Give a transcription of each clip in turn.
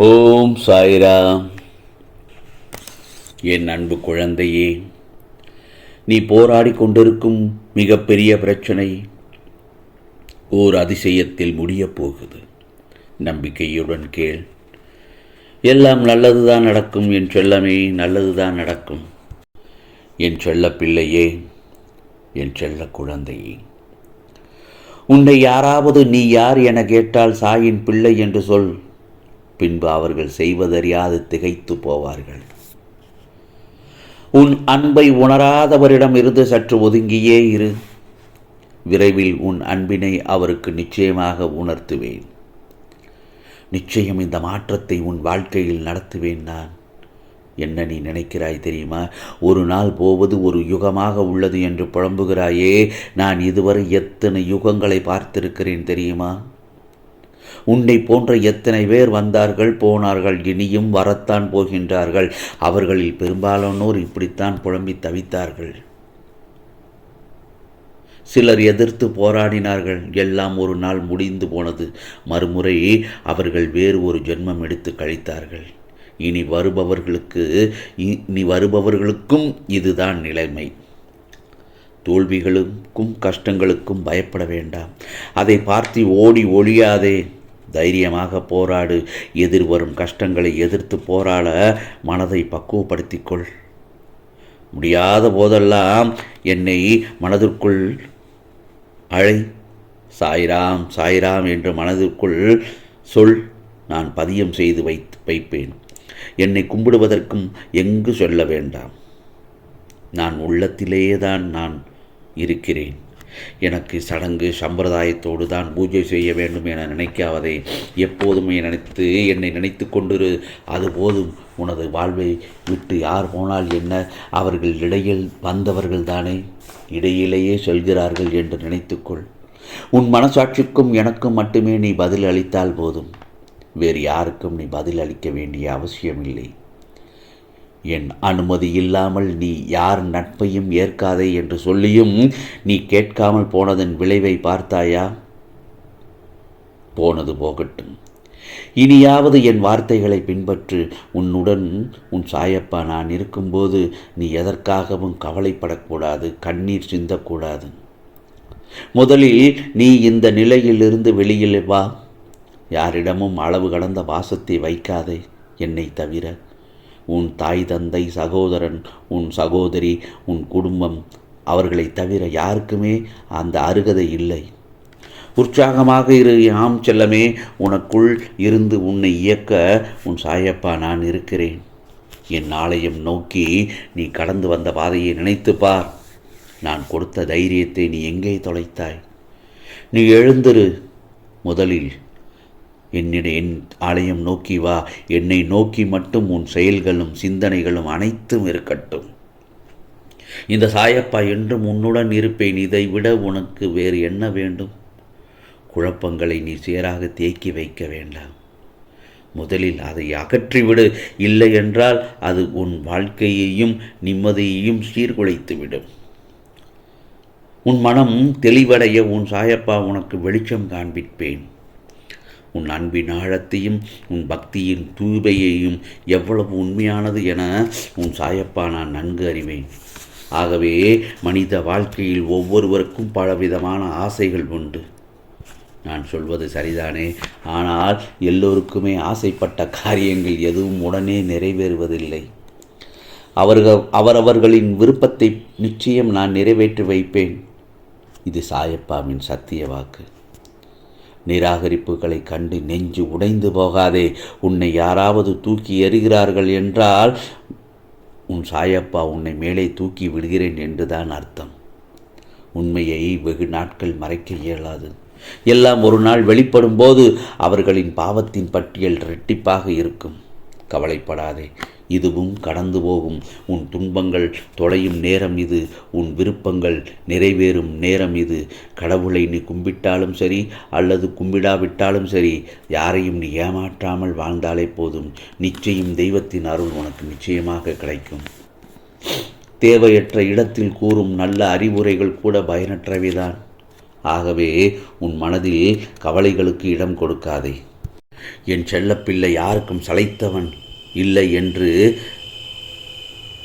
ஓம் சாய்ரா என் அன்பு குழந்தையே நீ போராடி கொண்டிருக்கும் மிகப்பெரிய பிரச்சனை ஓர் அதிசயத்தில் முடியப் போகுது. நம்பிக்கையுடன் கேள். எல்லாம் நல்லதுதான் நடக்கும். என் செல்லமே நல்லதுதான் நடக்கும். என் செல்ல பிள்ளையே என் செல்ல குழந்தையே உன்னை யாராவது நீ யார் என கேட்டால் சாயின் பிள்ளை என்று சொல். பின்பு அவர்கள் செய்வதறியாது திகைத்து போவார்கள். உன் அன்பை உணராதவரிடம் இருந்து சற்று ஒதுங்கியே இரு. விரைவில் உன் அன்பினை அவருக்கு நிச்சயமாக உணர்த்துவேன். நிச்சயம் இந்த மாற்றத்தை உன் வாழ்க்கையில் நடத்துவேன் நான். என்ன நீ நினைக்கிறாய் தெரியுமா? ஒரு நாள் போவது ஒரு யுகமாக உள்ளது என்று புலம்புகிறாயே. நான் இதுவரை எத்தனை யுகங்களை பார்த்திருக்கிறேன் தெரியுமா? உன்னை போன்ற எத்தனை பேர் வந்தார்கள் போனார்கள் இனியும் வரத்தான் போகின்றார்கள். அவர்களில் பெரும்பாலானோர் இப்படித்தான் புலம்பி தவித்தார்கள். சிலர் எதிர்த்து போராடினார்கள். எல்லாம் ஒரு நாள் முடிந்து போனது. மறுமுறை அவர்கள் வேறு ஒரு ஜென்மம் எடுத்து கழித்தார்கள். இனி வருபவர்களுக்கு இனி வருபவர்களுக்கும் இதுதான் நிலைமை. தோல்விகளுக்கும் கஷ்டங்களுக்கும் பயப்பட வேண்டாம். அதை பார்த்து ஓடி ஒழியாதே. தைரியமாக போராடு. எதிர்வரும் கஷ்டங்களை எதிர்த்து போராட மனதை பக்குவப்படுத்திக்கொள். முடியாத போதெல்லாம் என்னை மனதிற்குள் அழை. சாய்ராம் சாய்ராம் என்று மனதிற்குள் சொல். நான் பதியம் செய்து வைத்து வைப்பேன். என்னை கும்பிடுவதற்கும் எங்கு சொல்ல வேண்டாம். நான் உள்ளத்திலேயே தான் நான் இருக்கிறேன். எனக்கு சடங்கு சம்பிரதாயத்தோடு தான் பூஜை செய்ய வேண்டும் என நினைக்காவதை எப்போதுமே நினைத்து என்னை நினைத்து கொண்டிரு. அது போதும். உனது வாழ்வை விட்டு யார் போனால் என்ன? அவர்கள் இடையில் வந்தவர்கள் தானே. இடையிலேயே சொல்கிறார்கள் என்று நினைத்துக்கொள் உன் மனசாட்சிக்கும் எனக்கும் மட்டுமே நீ பதில் அளித்தால் போதும். வேறு யாருக்கும் நீ பதில் அளிக்க வேண்டிய அவசியமில்லை. என் அனுமதி இல்லாமல் நீ யார் நட்பையும் ஏற்காதே என்று சொல்லியும் நீ கேட்காமல் போனதன் விளைவை பார்த்தாயா? போனது போகட்டும். இனியாவது என் வார்த்தைகளை பின்பற்று. உன்னுடன் உன் சாயப்பா நான் இருக்கும்போது நீ எதற்காகவும் கவலைப்படக்கூடாது கண்ணீர் சிந்தக்கூடாது. முதலில் நீ இந்த நிலையிலிருந்து வெளியில் வா. யாரிடமும் அளவு கடந்த வாசத்தை வைக்காதே என்னை தவிர. உன் தாய் தந்தை சகோதரன் உன் சகோதரி உன் குடும்பம் அவர்களை தவிர யாருக்குமே அந்த அருகதை இல்லை. உற்சாகமாக இரு ஆம் செல்லமே உனக்குள் இருந்து உன்னை இயக்க உன் சாயப்பா நான் இருக்கிறேன். என் ஆலயம் நோக்கி நீ கடந்து வந்த பாதையை நினைத்து பார். நான் கொடுத்த தைரியத்தை நீ எங்கே தொலைத்தாய்? நீ எழுந்திரு முதலில் என்னிட என் ஆலயம் நோக்கி வா. என்னை நோக்கி மட்டும் உன் செயல்களும் சிந்தனைகளும் அனைத்தும் இருக்கட்டும். இந்த சாயப்பா என்றும் உன்னுடன் இருப்பேன். இதை விட உனக்கு வேறு என்ன வேண்டும்? குழப்பங்களை நீ சேராக தேக்கி வைக்க வேண்டாம். முதலில் அதை அகற்றிவிடு. இல்லை என்றால் அது உன் வாழ்க்கையையும் நிம்மதியையும் சீர்குலைத்துவிடும். உன் மனம் தெளிவடைய. உன் சாயப்பா உனக்கு வெளிச்சம் காண்பிப்பேன். உன் அன்பின் ஆழத்தையும் உன் பக்தியின் தூய்மையையும் எவ்வளவு உண்மையானது என உன் சாயப்பா நான் நன்கு அறிவேன். ஆகவே மனித வாழ்க்கையில் ஒவ்வொருவருக்கும் பலவிதமான ஆசைகள் உண்டு. நான் சொல்வது சரிதானே? ஆனால் எல்லோருக்குமே ஆசைப்பட்ட காரியங்கள் எதுவும் உடனே நிறைவேறுவதில்லை. அவர்கள் அவரவர்களின் விருப்பத்தை நிச்சயம் நான் நிறைவேற்றி வைப்பேன். இது சாயப்பாவின் சத்திய வாக்கு. நிராகரிப்புகளை கண்டு நெஞ்சு உடைந்து போகாதே. உன்னை யாராவது தூக்கி எறிகிறார்கள் என்றால் உன் சாயப்பா உன்னை மேலே தூக்கி விடுகிறேன் என்றுதான் அர்த்தம். உண்மையை வெகு நாட்கள் மறைக்க இயலாது. எல்லாம் ஒரு நாள் வெளிப்படும் போது அவர்களின் பாவத்தின் பட்டியல் இரட்டிப்பாக இருக்கும். கவலைப்படாதே. இதுவும் கடந்து போகும். உன் துன்பங்கள் தொலையும் நேரம் இது. உன் விருப்பங்கள் நிறைவேறும் நேரம் இது. கடவுளை நீ கும்பிட்டாலும் சரி அல்லது கும்பிடாவிட்டாலும் சரி யாரையும் நீ ஏமாற்றாமல் வாழ்ந்தாலே போதும். நிச்சயம் தெய்வத்தின் அருள் உனக்கு நிச்சயமாக கிடைக்கும். தேவையற்ற இடத்தில் கூறும் நல்ல அறிவுரைகள் கூட பயனற்றவைதான். ஆகவே உன் மனதில் கவலைகளுக்கு இடம் கொடுக்காதே. என் செல்லப்பிள்ளை யாருக்கும் சளைத்தவன் இல்லை என்று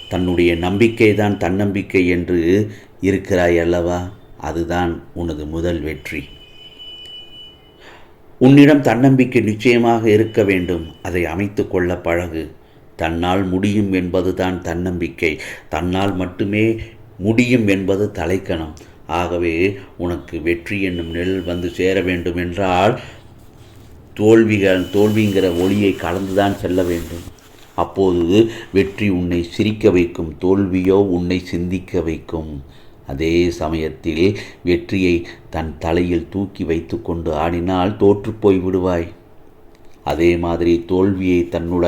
தன்னுடைய நம்பிக்கைதான் தன்னம்பிக்கை என்று இருக்கிறாய் அல்லவா? அதுதான் உனது முதல் வெற்றி. உன்னிடம் தன்னம்பிக்கை நிச்சயமாக இருக்க வேண்டும். அதை அமைத்து கொள்ள பழகு. தன்னால் முடியும் என்பதுதான் தன்னம்பிக்கை. தன்னால் மட்டுமே முடியும் என்பது தலைக்கணம். ஆகவே உனக்கு வெற்றி என்னும் நெல் வந்து சேர வேண்டும் என்றால் தோல்விகள் தோல்விங்கிற ஒளியை கலந்துதான் செல்ல வேண்டும். அப்போது வெற்றி உன்னை சிரிக்க வைக்கும் தோல்வியோ உன்னை சிந்திக்க வைக்கும். அதே சமயத்தில் வெற்றியை தன் தலையில் தூக்கி வைத்துக்கொண்டு ஆடினால் தோற்றுப்போய் விடுவாய். அதே மாதிரி தோல்வியை தன்னுட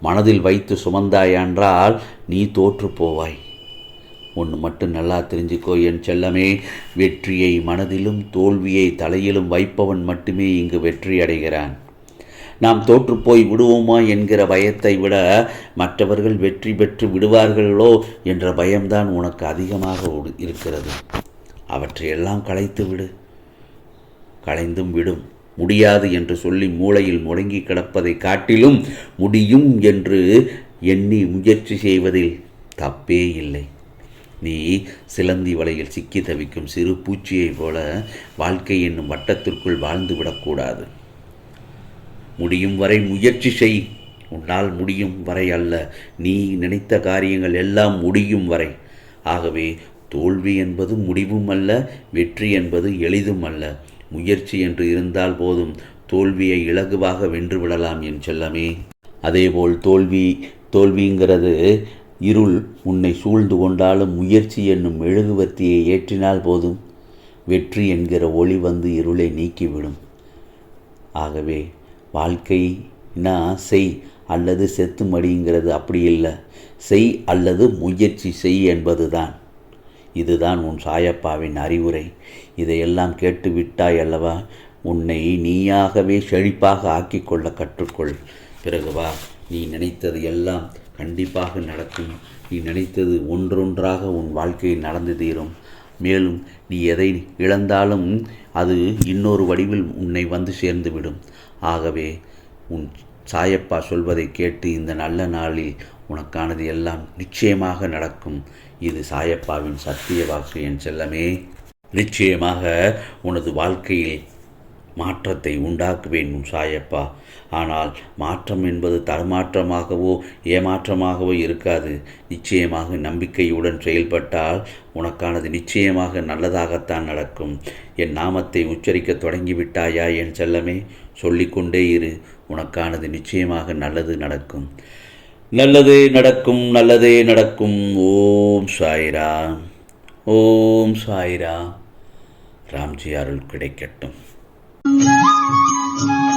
மனதில் வைத்து சுமந்தாயென்றால் நீ தோற்று போவாய். ஒன்று மட்டும் நல்லா தெரிஞ்சுக்கோ என் செல்லமே. வெற்றியை மனதிலும் தோல்வியை தலையிலும் வைப்பவன் மட்டுமே இங்கு வெற்றி அடைகிறான். நாம் தோற்றுப்போய் விடுவோமா என்கிற பயத்தை விட மற்றவர்கள் வெற்றி பெற்று விடுவார்களோ என்ற பயம்தான் உனக்கு அதிகமாக இருக்கிறது. அவற்றையெல்லாம் களைத்து விடு. களைந்தும் விடும். முடியாது என்று சொல்லி மூளையில் முடங்கி கிடப்பதை காட்டிலும் முடியும் என்று எண்ணி முயற்சி செய்வதில் தப்பே இல்லை. நீ சிலந்தி வலையில் சிக்கி தவிக்கும் சிறு பூச்சியைப் போல வாழ்க்கை என்னும் வட்டத்திற்குள் வாழ்ந்து விடக்கூடாது. முடியும் வரை முயற்சி செய். உன்னால் முடியும் வரை அல்ல. நீ நினைத்த காரியங்கள் எல்லாம் முடியும் வரை. ஆகவே தோல்வி என்பது முடிவும் அல்ல வெற்றி என்பது எளிதும் அல்ல. முயற்சி என்று இருந்தால் போதும் தோல்வியை இலகுவாக வென்று விடலாம் என் செல்லமே. அதேபோல் தோல்வி தோல்விங்கிறது இருள். உன்னை சூழ்ந்து கொண்டாலும் முயற்சி என்னும் மெழுகுவர்த்தியை ஏற்றினால் போதும். வெற்றி என்கிற ஒளி வந்து இருளை நீக்கிவிடும். ஆகவே வாழ்க்கைனா செய் அல்லது செத்து மடிங்கிறது அப்படி இல்லை. செய் அல்லது முயற்சி செய் என்பதுதான். இதுதான் உன் சாயப்பாவின் அறிவுரை. இதையெல்லாம் கேட்டு விட்டாய் அல்லவா? உன்னை நீயாகவே செழிப்பாக ஆக்கிக்கொள்ள கற்றுக்கொள். பிறகுவா நீ நினைத்தது எல்லாம் கண்டிப்பாக நடக்கும். நீ நினைத்தது ஒன்றொன்றாக உன் வாழ்க்கையில் நடந்து தீரும். மேலும் நீ எதை இழந்தாலும் அது இன்னொரு வடிவில் உன்னை வந்து சேர்ந்துவிடும். ஆகவே உன் சாயப்பா சொல்வதை கேட்டு இந்த நல்ல நாளில் உனக்கானது எல்லாம் நிச்சயமாக நடக்கும். இது சாயப்பாவின் சத்திய வாக்கு என் செல்லமே. நிச்சயமாக உனது வாழ்க்கையில் மாற்றத்தை உண்டாக்குவேன் உன் சாயப்பா. ஆனால் மாற்றம் என்பது தரமாற்றமாகவோ ஏமாற்றமாகவோ இருக்காது. நிச்சயமாக நம்பிக்கையுடன் செயல்பட்டால் உனக்கானது நிச்சயமாக நல்லதாகத்தான் நடக்கும். என் நாமத்தை உச்சரிக்க தொடங்கிவிட்டாயா என் செல்லமே? சொல்லிக்கொண்டே இரு. உனக்கானது நிச்சயமாக நல்லது நடக்கும். நல்லதே நடக்கும் நல்லதே நடக்கும். ஓம் சாய்ரா. ஓம் சாய்ரா. ராம்ஜி அருள் கிடைக்கட்டும். Thank you.